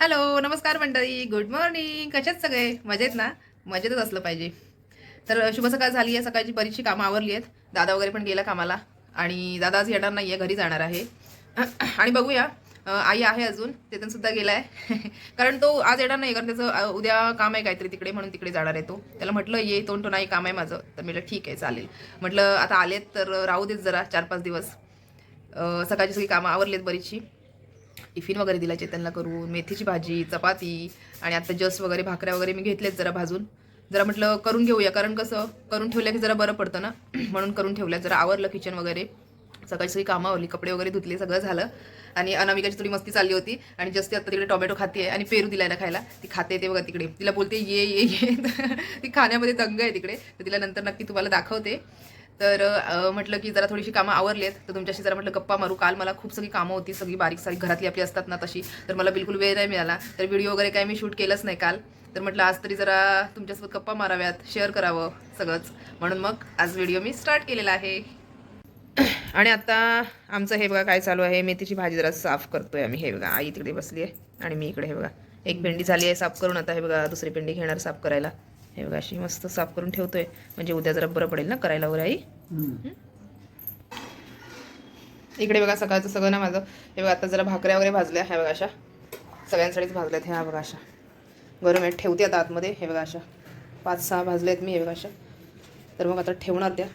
Hello नमस्कार मंडळी. Good morning कशात सगळे? मजेत ना? मजेतच असलं पाहिजे. तर शुभ सकाळ झाली आहे. सकाळची बरीचशी कामं आवरली आहेत. दादा वगैरे पण गेला कामाला. आणि दादा आज येणार नाही आहे घरी जाणार आहे. आणि बघूया. आई आहे अजून. चेतन सुद्धा गेला आहे कारण तो आज येणार नाही कारण त्याचं उद्या काम आहे काहीतरी तिकडे. म्हणून तिकडे जाणार आहे तो. त्याला म्हटलं ये तो नाही काम आहे माझं. तर म्हटलं ठीक आहे चालेल. म्हटलं आता आलेत तर राहू देत जरा. चार पाच दिवस सकाळची सगळी कामं आवरली आहेत बरीचशी. टिफिन वगैरे दिला चेतनला करून मेथीची भाजी चपाती आणि आता जस्ट वगैरे भाकऱ्या वगैरे मी घेतलेत जरा भाजून. जरा म्हटलं करून घेऊया कारण कसं करून ठेवलं की जरा बरं पडतं ना? म्हणून करून ठेवल्या जरा आवरलं किचन वगैरे. सकाळी सगळी कामं आवली कपडे वगैरे धुतले सगळं झालं. आणि अनामिकाची थोडी मस्ती चालली होती. आणि जस्ट आता तिकडे टोमॅटो खाते आणि पेरू दिलाय ना खायला. ती खाते ते बघा तिकडे. तिला बोलते ये ये ये. ती खाण्यामध्ये दंग आहे तिकडे. तर तिला नंतर नक्की तुम्हाला दाखवते. तर म्हटलं की जरा थोडीशी कामं आवरली आहेत तर तुमच्याशी जरा म्हटलं गप्पा मारू. काल मला खूप सगळी कामं होती सगळी बारीक सारीक घरातली आपली असतात ना तशी तर मला बिलकुल वेळ नाही मिळाला. तर व्हिडिओ वगैरे काही मी शूट केलंच नाही काल. तर म्हटलं आज तरी जरा तुमच्यासोबत गप्पा माराव्यात शेअर करावं सगळंच. म्हणून मग आज व्हिडिओ मी स्टार्ट केलेला आहे. आणि आता आमचं हे बघा काय चालू आहे. मेथीची भाजी जरा साफ करतोय आम्ही. हे बघा आई तिकडे बसली आहे आणि मी इकडे हे बघा. एक भेंडी झाली आहे साफ करून आता हे बघा दुसरी भेंडी घेणार साफ करायला. हे बघा अशी मस्त साफ करून ठेवतोय. म्हणजे उद्या जरा बरं पडेल ना करायला वगैरे आई? इकडे बघा सकाळचं सगळं ना माझं. हे बघा आता जरा भाकऱ्या वगैरे भाजल्या ह्या बघा अशा. सगळ्यांसाठीच भाजल्यात ह्या बघा अशा. गरम आहेत ठेवते आता आतमध्ये हे बघा अशा. पाच सहा भाजल्या आहेत मी हे बघा अशा. तर मग आता ठेवणार त्या.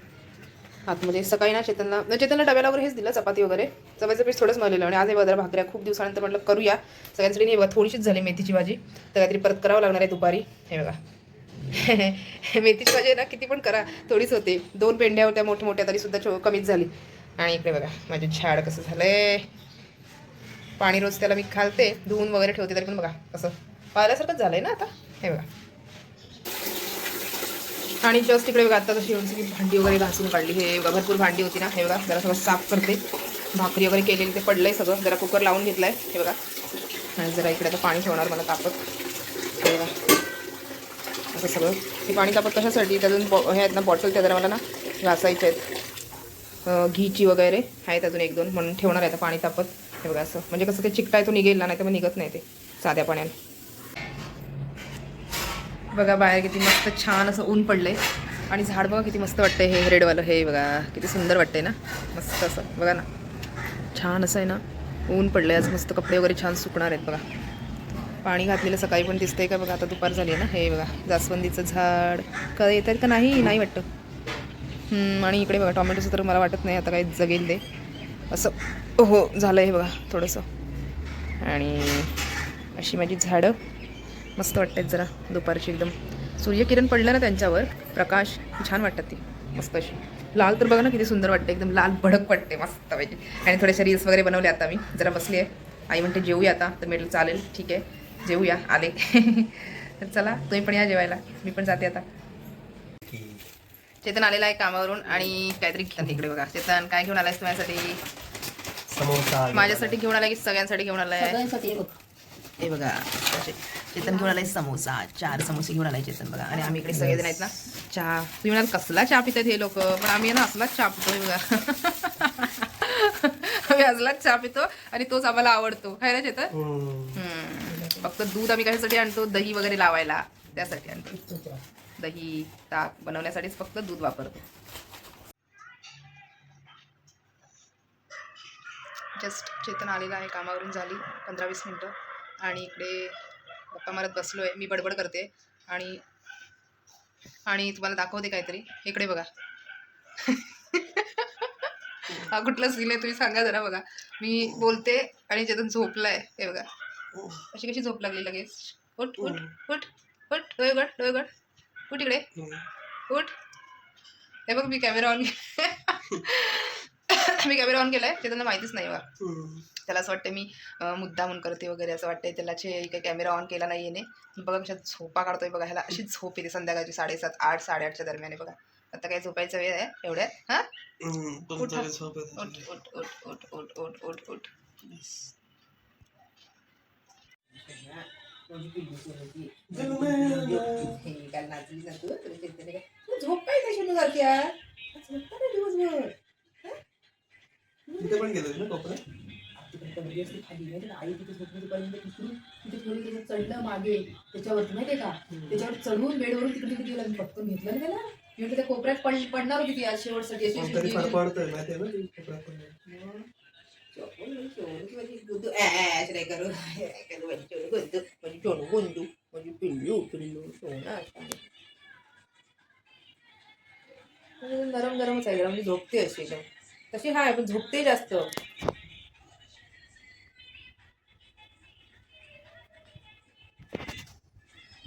आतमध्ये सकाळी ना चेतनला चेतनला डब्याला वगैरे हेच दिलं चपाती वगैरे. चपातीचं पीठ थोडंच मळलेलं आणि आज हे बघा भाकऱ्या खूप दिवसानंतर म्हटलं करूया. सगळ्यांसाठी हे बघा थोडीशीच झाली मेथीची भाजी. तर काहीतरी परत करावं लागणार आहे दुपारी. हे बघा. मेथीची भाजी ना किती पण करा थोडीच होते. दोन पेंड्या होत्या मोठ्या मोठ्या तरी सुद्धा कमीच झाली. आणि इकडे बघा माझे झाड कसं झालंय. पाणी रोज त्याला मी घालते धुवून वगैरे ठेवते तरी पण बघा कसं पाहिल्यासारखंच झालंय ना आता. हे बघा. आणि जस्ट इकडे बघा आता तशी एवढी भांडी वगैरे घासून काढली हे बघा भरपूर भांडी होती ना हे बघा जरा सगळं साफ करते. भाकरी वगैरे केलेली ते पडलंय सगळं जरा कुकर लावून घेतलंय हे बघा. आणि जरा इकडे आता पाणी ठेवणार मला तापत. हे बघा. असं सगळं. हे पाणी तापत कशासाठी? त्यातून बॉ हे आहेत ना बॉटल त्या जरा मला ना घासायचे आहेत. घीची वगैरे आहेत अजून एक दोन म्हणून ठेवणार आहे आता पाणी तापत. हे बघा असं. म्हणजे कसं ते चिकटाय तो निघेल ना नाही तर मग निघत नाही ते साध्या पाण्याने. बघा बाहेर किती मस्त छान असं ऊन पडलंय. आणि झाड बघा किती मस्त वाटतंय हे रेडवालं. हे बघा किती सुंदर वाटतंय ना. मस्त असं. बघा ना. छान असं आहे ना ऊन पडलंय. आज मस्त कपडे वगैरे छान सुकणार आहेत बघा. पाणी घातलेलं सकाळी पण दिसतंय का बघा आता दुपार झाली आहे ना. हे बघा जास्वंदीचं झाड. का येत आहेत का नाही नाही वाटतं. आणि इकडे बघा टोमॅटोचं तर मला वाटत नाही आता काही जगेल ते. असं हो झालं आहे बघा थोडंसं. आणि अशी माझी झाडं. मस्त वाटतात जरा दुपारची एकदम. सूर्यकिरण पडलं ना त्यांच्यावर प्रकाश छान वाटतात ती. मस्त अशी. लाल तर बघा ना किती सुंदर वाटते एकदम लाल भडक वाटते मस्त पाहिजे आणि थोडेसे रील्स वगैरे बनवले आता मी. जरा बसली आहे. आई म्हणते जेऊया आता. तर म्हटलं चालेल ठीक आहे. जेवूया आले. तर चला तुम्ही पण या जेवायला. मी पण जाते आता. चेतन आलेला आहे कामावरून आणि काहीतरी घेतलं इकडे बघा. चेतन काय घेऊन आलायस माझ्यासाठी? समोसा माझ्यासाठी घेऊन आलाय की सगळ्यांसाठी घेऊन आलाय? सगळ्यांसाठी. हे बघ. हे. चेतन घेऊन आलाय समोसा. चार समोसे घेऊन आलाय चेतन बघा. आणि आम्ही इकडे सगळेजण आहेत ना चहा. तुम्ही म्हणाल कसला चहा पितात हे लोक? पण आम्ही ना असलाच चहा पितोय बघा. आम्ही असलाच चहा पितो आणि तोच आम्हाला आवडतो. काय ना चेतन? हम्म. फक्त दूध आम्ही कशासाठी आणतो? दही वगैरे लावायला. त्यासाठी आणतो. दही ताक बनवण्यासाठीच फक्त दूध वापरतो. जस्ट चेतन आलेला आहे कामावरून झाली पंधरा वीस मिनटं. आणि इकडे गप्पा मारत बसलो आहे मी बडबड करते. आणि आणि तुम्हाला दाखवते काहीतरी. इकडे बघा. हा कुठला सीन आहे तुम्ही सांगा जरा बघा. मी बोलते आणि चेतन झोपलाय हे बघा. अशी कशी झोप लागली लगेच? उठ उठ उठ उठ. डोळे उघड डोळे उघड. उठ इकडे. उठ. हे बघ मी camera on me camera on केलाय. ते त्यांना माहितीच नाही बघा. त्याला असं वाटतं मी मुद्दा म्हणून करते वगैरे असं वाटतंय. त्याला काही कॅमेरा ऑन केला नाही येणे बघा कशा झोपा काढतोय बघा. ह्याला अशी झोप येते संध्याकाळची साडेसात आठ साडेआठच्या दरम्यान आहे बघा. आता काय झोपायचा वेळ आहे? एवढ्यात? हा? उठ. उठ उठ उठ उठ उठ उठ उठ. काल नाचली ना तू तुला तू झोप काय कशी तू जाते यार झोपता ना दिवसभर तिथे पण गेलो ना कोपऱ्यात तिकडे असते खाली आई तिथे तिथे थोडी चढलं मागे त्याच्यावरती माहितीये का त्याच्यावर चढून बेडवरून तिकडे तिथे गेला मी पटकन घेतलं ना त्याला त्या कोपऱ्यात पड पडणार होती ती आज शेवटसाठी अशी तरी फार अशी पडतोय माहितीये ना ती गरमच आहे म्हणजे झोपते अशी एकदम तशी हाय पण झोपते जास्त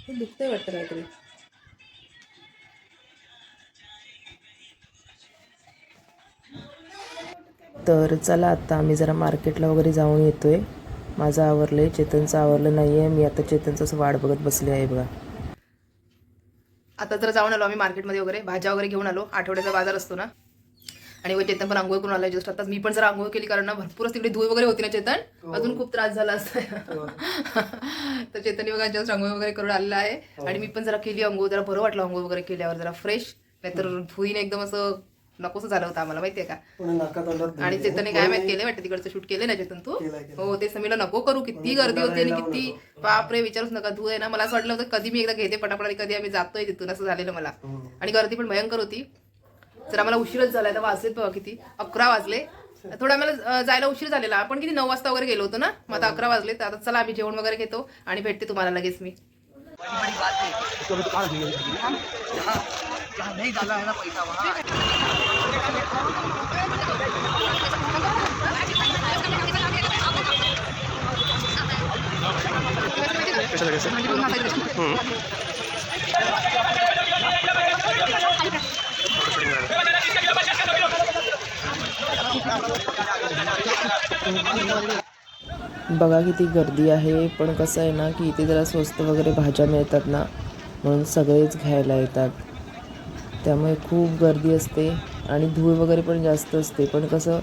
दुखतंय वाटतं काहीतरी तर चला आता आम्ही जरा मार्केटला वगैरे जाऊन येतोय. माझं आवरलं आहे चेतनचं आवरलं नाही आहे मी आता चेतनचं असं वाट बघत बसले आहे बघा. आता तर जाऊन आलो आम्ही मार्केटमध्ये वगैरे. भाज्या वगैरे घेऊन आलो. आठवड्याचा बाजार असतो ना. आणि व चेतन पण आंघोळ करून आलाय जस्ट आता मी पण जरा आंघोळ केली कारण ना भरपूरच तिकडे धूळ वगैरे होती ना चेतन. अजून खूप त्रास झाला असता. तर चेतननी बघा जस्ट आंघोळ वगैरे करून आलेला आहे. आणि मी पण जरा केली आंघोळ. जरा बरं वाटलं आंघोळ वगैरे केल्यावर जरा फ्रेश नाहीतर धुईने एकदम असं नकोसं झालं होतं आम्हाला माहितीये का? आणि चेतनने काय माहीत केलं वाटतं तिकडचं? शूट केलं ना चेतन तू. हो ते समीला नको करू किती गर्दी होती आणि किती बापरे विचारूच नका तू आहे ना मला असं वाटलं होतं कधी मी एकदा घेते पटापट आणि कधी आम्ही जातोय तिथून असं झालेलं मला. हम्म. आणि गर्दी पण भयंकर होती. तर आम्हाला उशीरच झालाय तर वाजलेत बघा किती? अकरा वाजले. थोडं आम्हाला अं, जायला उशीर झालेला. आपण किती नऊ वाजता वगैरे गेलो होतो ना? मग आता अकरा वाजले तर आता चला आम्ही जेवण वगैरे घेतो आणि भेटते तुम्हाला लगेच मी. बघा किती गर्दी आहे पण कसं आहे ना की इथे जरा स्वस्त वगैरे भाज्या मिळतात ना म्हणून सगळेच घ्यायला येतात. त्यामुळे खूप गर्दी असते आणि धूळ वगैरे पण जास्त असते. पण कसं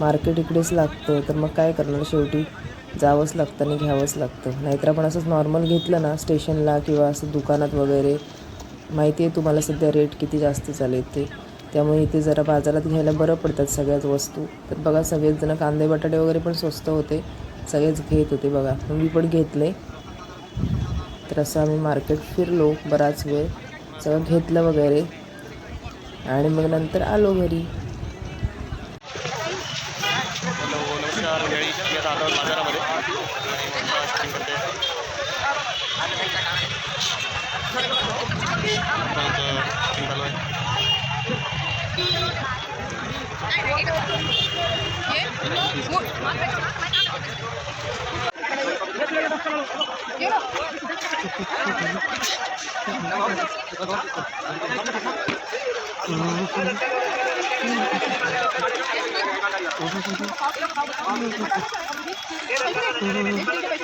मार्केट इकडेच लागतं तर मग काय करणार शेवटी? जावंच लागतं आणि घ्यावंच लागतं. नाहीतर आपण असंच नॉर्मल घेतलं ना स्टेशनला किंवा असं दुकानात वगैरे माहिती आहे तुम्हाला सध्या रेट किती जास्त चालेल ते. त्यामुळे इथे जरा बाजारात घ्यायला बरं पडतात सगळ्याच वस्तू. तर बघा सगळेच जण कांदे बटाटे वगैरे पण स्वस्त होते. सगळेच घेत होते बघा. मी पण घेतले. तर असं आम्ही मार्केट फिरलो बराच वेळ. सगळं घेतलं वगैरे. आणि मग नंतर आलो घरी हॅलो नमस्कार मंडळी मी आता आलो बाजारामध्ये आणि मग शॉपिंग करते आता shopping चालू आहे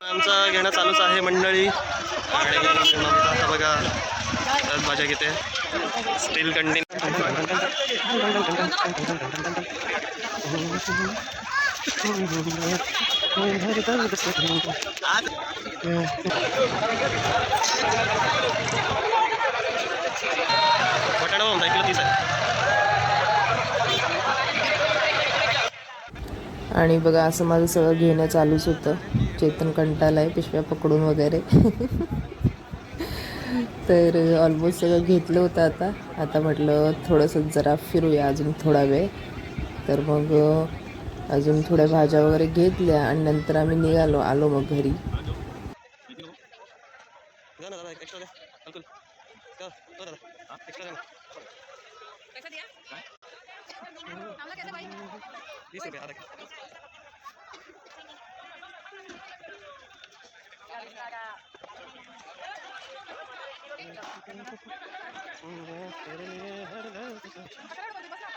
आमचा घेणं चालूच आहे मंडळी. आणि आता बघा त्यात मजा घेते. स्टील कंटिन्यू आज म्हणता किलो तीस आहे आणि बघा असं माझं सगळं घेणं चालूच होतं. चेतन कंटाला आहे पिशव्या पकडून वगैरे. तर ऑलमोस्ट सगळं घेतलं होतं आता. आता म्हटलं थोडंसं जरा फिरूया अजून थोडा वेळ. तर मग अजून थोड्या भाज्या वगैरे घेतल्या आणि नंतर आम्ही निघालो आलो मग घरी द्या ना दादा एक्स्ट्रा द्या अंकुल द्या, हो दादा एक्स्ट्रा द्या ना वीस रुपये आधा किलो.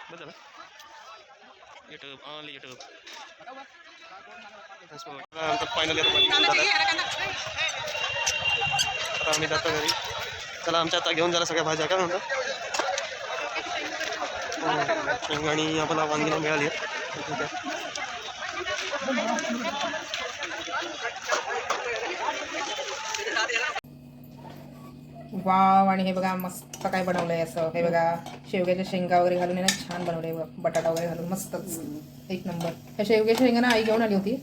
बस झालं युट्यूब ऑनली युट्यूब फायनल आता आम्ही जातो घरी चला आमच्या आता घेऊन जरा सगळ्या भाज्या काय म्हणतो आणि आम्हाला वांगी मिळाली आहे. वाव आणि हे बघा मस्त काय बनवलं आहे असं. हे बघा शेवग्याच्या शेंगा वगैरे घालून आहे ना छान बनवलंय बटाटा वगैरे घालून मस्तच. एक नंबर. ह्या शेवग्याच्या शेंगा ना आई घेऊन आली होती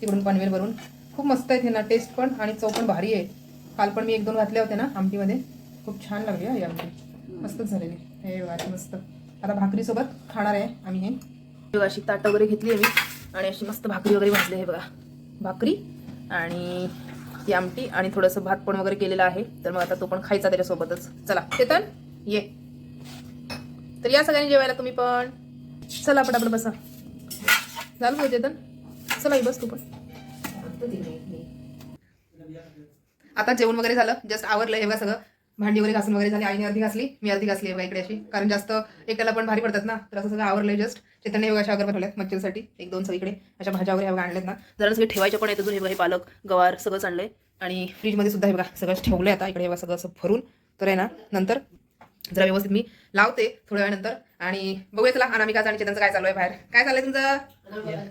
तिकडून पनवेलवरून खूप मस्त आहेत हे ना टेस्ट पण आणि चव पण भारी आहे. काल पण मी एक दोन घातले होते ना आमटीमध्ये. खूप छान लागली हा आमटी मस्तच झालेली. हे बघा मस्त. आता भाकरीसोबत खाणार आहे आम्ही हे. बघा अशी ताटं वगैरे घेतली आहे मी. आणि अशी मस्त भाकरी वगैरे भाजली आहे बघा. भाकरी आणि ती आमटी आणि थोडंसं भात पण वगैरे केलेलं आहे. तर मग आता तो पण खायचा त्याच्यासोबतच. चला चेतन ये. तर या सगळ्यांनी जेवायला तुम्ही पण. चला पटापट बसा. झालं का चेतन चला बस तू पण. आता जेवण वगैरे झालं. जस्ट आवरलं हे बघा सगळं. भांडी वगैरे घासून वगैरे झाली आईने अर्धी घासली मी अर्धी घासली आहे बघा इकडे अशी. कारण जास्त एकट्याला पण भारी पडतात ना तर असं सगळं आवरलंय जस्ट चेतनने बघा अशा अगरबा ठेवल्यात मच्छरसाठी एक दोन सगळीकडे अशा भाज्या वगैरे आणल्यात ना. जरा सगळे ठेवायचे पण आहेत अजून हे बघा पालक गवार सगळंच आणलंय आणि फ्रीजमध्ये सुद्धा हे बघा सगळं ठेवलंय आता. इकडे हे बघा सगळं असं भरून. तर आहे ना नंतर जरा व्यवस्थित मी लावते थोड्या वेळानंतर. आणि बघूया चला अनामिकाचं आणि चेतनचं काय चालू आहे बाहेर. काय चाललंय तुमचं?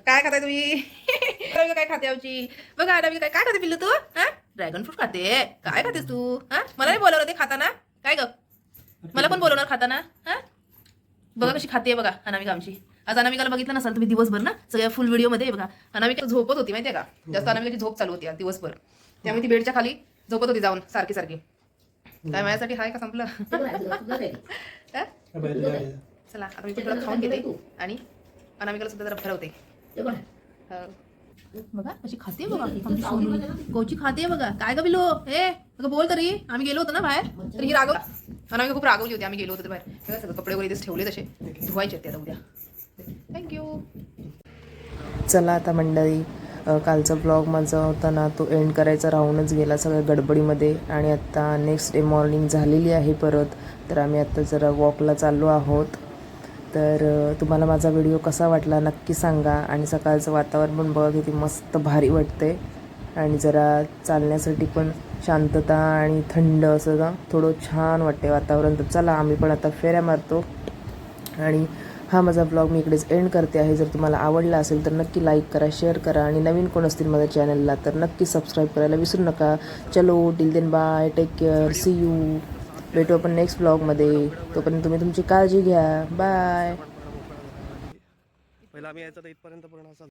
काय खाताय तुम्ही? काय खाते आमची? बघा अनामिका काय काय खाते पिल्लू तू? हा? ड्रॅगन फ्रूट खाते. काय खातेस तू? हा? मला नाही बोलवलं ते खाताना. काय ग? मला पण बोलवणार खाताना. हा? बघा कशी खाते बघा अनामिका आमची. आज अनामिकाला बघितलं नसाल तुम्ही दिवसभर ना? सगळ्या फुल व्हिडिओमध्ये बघा. अनामिका झोपत होती माहितीये का? जास्त अनामिकाची झोप चालू होती दिवसभर. त्यामुळे ती बेडच्या खाली झोपत होती जाऊन सारखी सारखी. काय माझ्यासाठी हाय का संपलं? चला आता मी थोडं खाऊन घेते. आणि अनामिकाला सुद्धा जरा भरवते. हो. बघा कशी खाते बघा. आमची सोनू कोची खाते बघा. काय ग बिलो हे अगं बोल तरी. आम्ही गेलो होतो ना बाहेर. तर ही रागव. आम्ही खूप रागवली होती. आम्ही गेलो होतो बाहेर. बघा सगळं कपडे वगैरे ठेवले तसे धुवायचे ते आता उद्या. थँक्यू चला आता मंडळी कालचा ब्लॉग माझा होता ना तो एंड करायचा राहूनच गेला सगळ्या गडबडीमध्ये. आणि आत्ता नेक्स्ट डे मॉर्निंग झालेली आहे परत. तर आम्ही आत्ता जरा वॉकला चाललो आहोत. तर तुम्हाला माझा व्हिडिओ कसा वाटला नक्की सांगा आणि सकाळचं वातावरण पण बघा किती मस्त भारी वाटते आणि जरा चालण्यासाठी पण शांतता आणि थंड असं ना थोडं छान वाटते वातावरण. तर चला आम्ही पण आता फेऱ्या मारतो. आणि हा माझा ब्लॉग मी इकडेच एंड करते आहे. जर तुम्हाला आवडला असेल तर नक्की लाईक करा शेअर करा आणि नवीन कोण असतील माझ्या चॅनलला तर नक्की सबस्क्राईब करायला विसरू नका. चलो till then bye take care see you भेटू आपण नेक्स्ट ब्लॉगमध्ये तोपर्यंत तुम्ही तुमची काळजी घ्या. बाय पहिला आम्ही यायचा तर इथपर्यंत पूर्ण असा